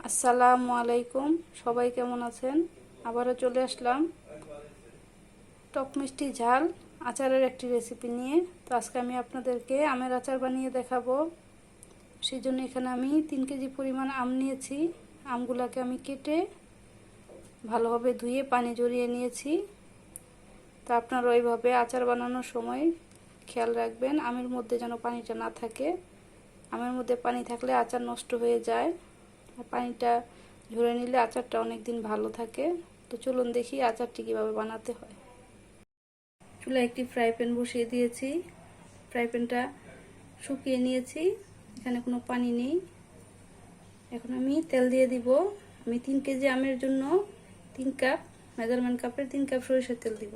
আসসালামু আলাইকুম। সবাই কেমন আছেন? আবারও চলে আসলাম টক মিষ্টি ঝাল আচারের একটি রেসিপি নিয়ে। তো আজকে আমি আপনাদেরকে আমের আচার বানিয়ে দেখাবো। সেই জন্য এখানে আমি তিন কেজি পরিমাণ আম নিয়েছি। আমগুলোকে আমি কেটে ভালোভাবে ধুয়ে পানি জড়িয়ে নিয়েছি। তো আপনারা ওইভাবে আচার বানানোর সময় খেয়াল রাখবেন, আমের মধ্যে যেন পানিটা না থাকে। আমের মধ্যে পানি থাকলে আচার নষ্ট হয়ে যায়। পানিটা ঝরে নিলে আচারটা অনেক দিন ভালো থাকে। তো চলুন দেখি আচারটি কীভাবে বানাতে হয়। চুলায় একটি ফ্রাই প্যান বসিয়ে দিয়েছি। ফ্রাই প্যানটা শুকিয়ে নিয়েছি। এখানে কোনো পানি নেই। এখন আমি তেল দিয়ে দিব। আমি তিন কেজি আমের জন্য তিন কাপ, মেজারমেন্ট কাপের তিন কাপ সরিষার তেল দিব।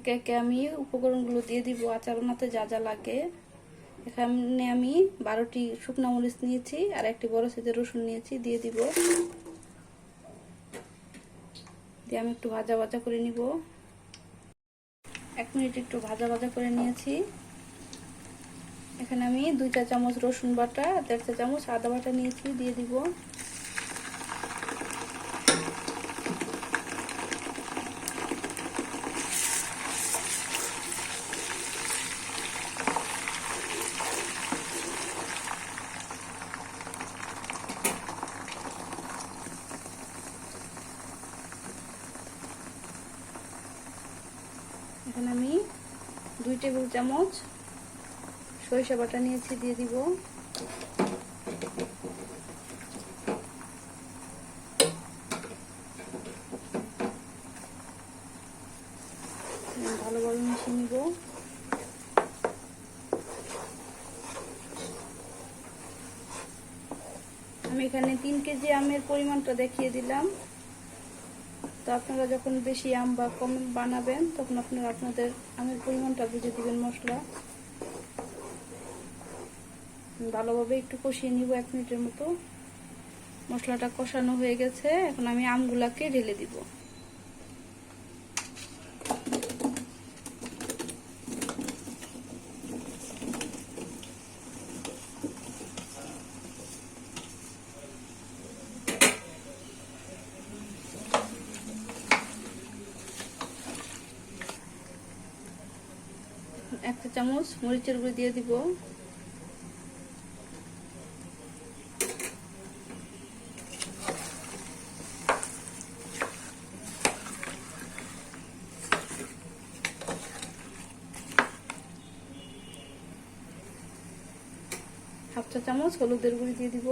একে একে আমি উপকরণগুলো দিয়ে দিব আচার বানাতে যা যা লাগে। এখানে আমি বারোটি শুকনো মরিচ নিয়েছি আর একটি বড় সাইজের রসুন নিয়েছি, দিয়ে দিব। দিয়ে আমি একটু ভাজা ভাজা করে নিব। এক মিনিট একটু ভাজা ভাজা করে নিয়েছি। এখানে আমি দুই চা চামচ রসুন বাটা, দেড় চা চামচ আদা বাটা নিয়েছি, দিয়ে দিব। এখানে আমি দুই টেবিল চামচ সরিষা বাটা নিয়েছি, দিয়ে দিব। ভালোভাবে মিশিয়ে নিব। আমি এখানে তিন কেজি আমের পরিমাণটা দেখিয়ে দিলাম। তো আপনারা যখন বেশি আম বা কম বানাবেন, তখন আপনারা আপনাদের আমের পরিমাণটা বুঝে দিবেন মশলা। ভালোভাবে একটু কষিয়ে নিব এক মিনিটের মতো। মশলাটা কষানো হয়ে গেছে, এখন আমি আমগুলাকে ঢেলে দিব একটা চামচ, মরিচের গুঁড়ি দিয়ে দিব। হাফ চা চামচ হলুদের গুঁড়ি দিয়ে দিব।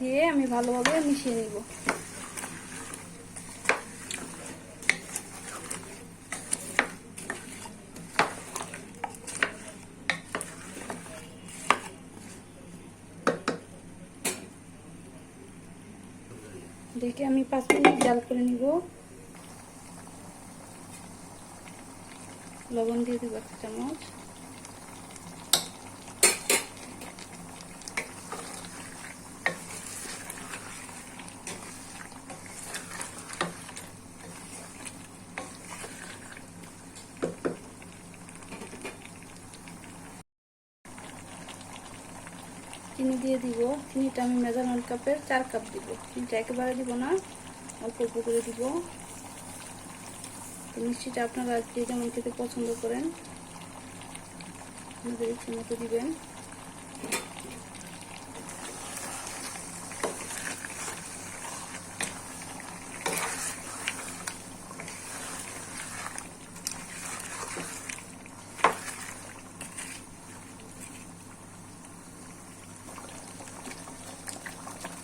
দিয়ে আমি ভালোভাবে মিশিয়ে নিব। দেখে আমি পাঁচ মিনিট জাল করে নিব। লবণ দিয়ে দিব একটা চামচ। চিনি দিয়ে দিব। চিনিটা আমি মেজারমেন্ট কাপের চার কাপ দিব। চিনিটা একেবারে দিব না, অল্প অল্প করে দিব। মিষ্টিটা আপনারা যে যেমন খেতে পছন্দ করেন আমাদের ইচ্ছে মতো দিবেন।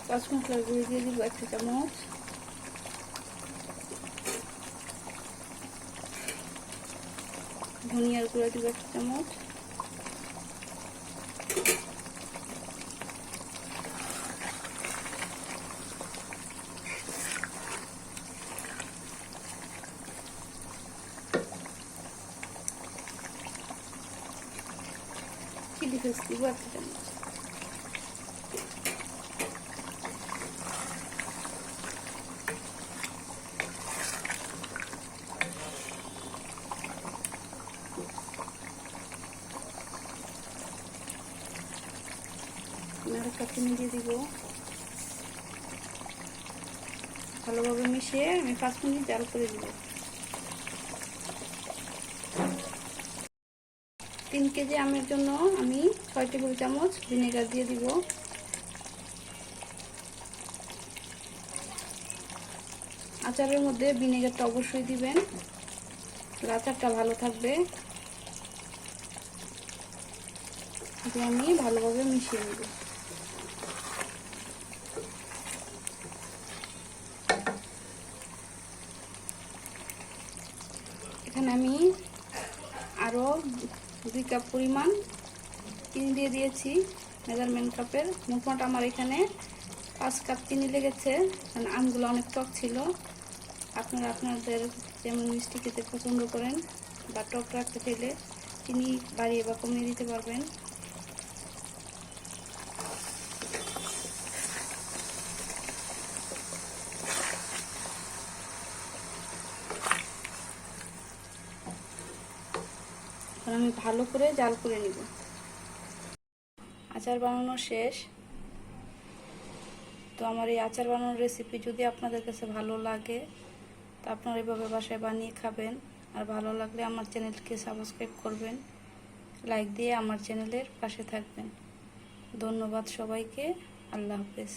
কাঁচ মশলার গুঁড়ি দিয়ে দিব এক চা চামচ ধনিয়ার গুঁড়া দিব এক চামচ চিলি ফেস দিব এক চামচ আরেকটা চিনি দিয়ে দিব। ভালোভাবে মিশিয়ে আমি পাঁচ মিনিট জাল করে দিব। তিন কেজি আমের জন্য আমি ছয় টেবিল চামচ ভিনেগার দিয়ে দিব। আচারের মধ্যে ভিনেগারটা অবশ্যই দিবেন। আচারটা ভালো থাকবে। আমি ভালোভাবে মিশিয়ে নেব। এখানে আমি আরও দুই কাপ পরিমাণ চিনি দিয়ে দিয়েছি, মেজারমেন্ট কাপের। মোটমাট আমার এখানে পাঁচ কাপ চিনি লেগেছে, কারণ আমগুলো অনেক টক ছিল। আপনারা আপনাদের যেমন মিষ্টি খেতে পছন্দ করেন বা টক রাখতে চাইলে, চিনি বাড়িয়ে বা কমিয়ে দিতে পারবেন। এখন আমি ভালো করে জাল করে নিব। আচার বানানো শেষ। তো আমার এই আচার বানানোর রেসিপি যদি আপনাদের কাছে ভালো লাগে, তা আপনারা এভাবে বাসায় বানিয়ে খাবেন। আর ভালো লাগলে আমার চ্যানেলকে সাবস্ক্রাইব করবেন। লাইক দিয়ে আমার চ্যানেলের পাশে থাকবেন। ধন্যবাদ সবাইকে। আল্লাহ হাফেজ।